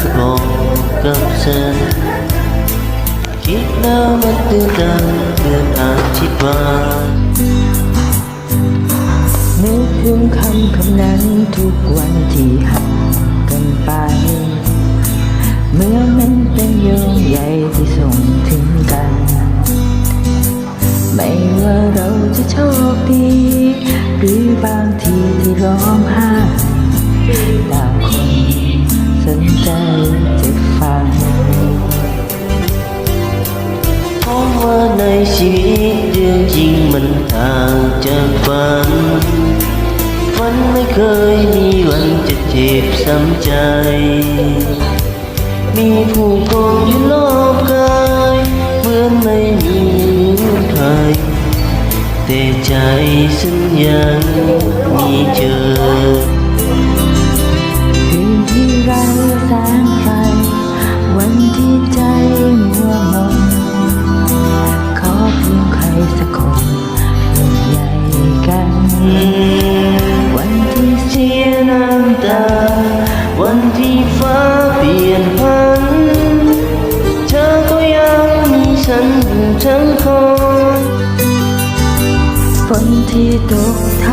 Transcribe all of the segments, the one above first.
ก็บอกกับฉันคิดแล้วมันตื่นตันเกินอธิบายนึกถึงคำคำนั้นทุกวันที่ห่างกันไป เมื่อมันเป็นโยงใยที่ส่งถึงกัน ไม่ว่าเราจะโชคดี หรือบางทีที่ร้องไห้ต่างคน สนใจจะฟังเพราะว่าในชีวิตเรื่องจริงมันต่างจากฝันฝันไม่เคยมีวันจะเจ็บซ้ำใจ มีผู้คนอยู่รอบกายเหมือนไม่มีใครแต่ใจฉันยังมีเธอ วันที่เสียน้ำตา วันที่ฟ้าเปลี่ยนพัน เธอก็ยังมีฉันอยู่ทั้งคนฝนที่ตกท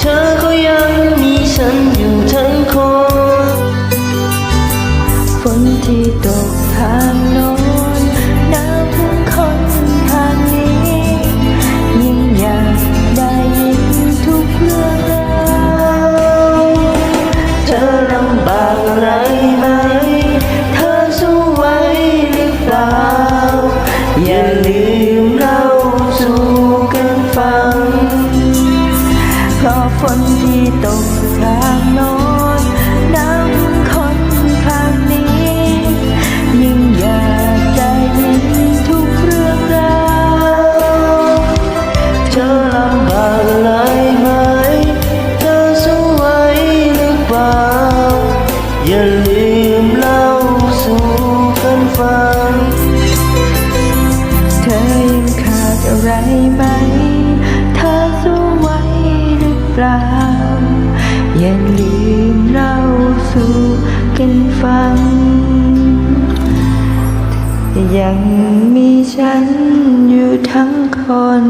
เธอก็ยังมีฉันอยู่ทั้งคนฝนที่ตกทาง รไหมเธอสู้ไหวหรือเปล่า อย่าลืมเล่าสู่กันฟัง ยังมีฉันอยู่ทั้งคน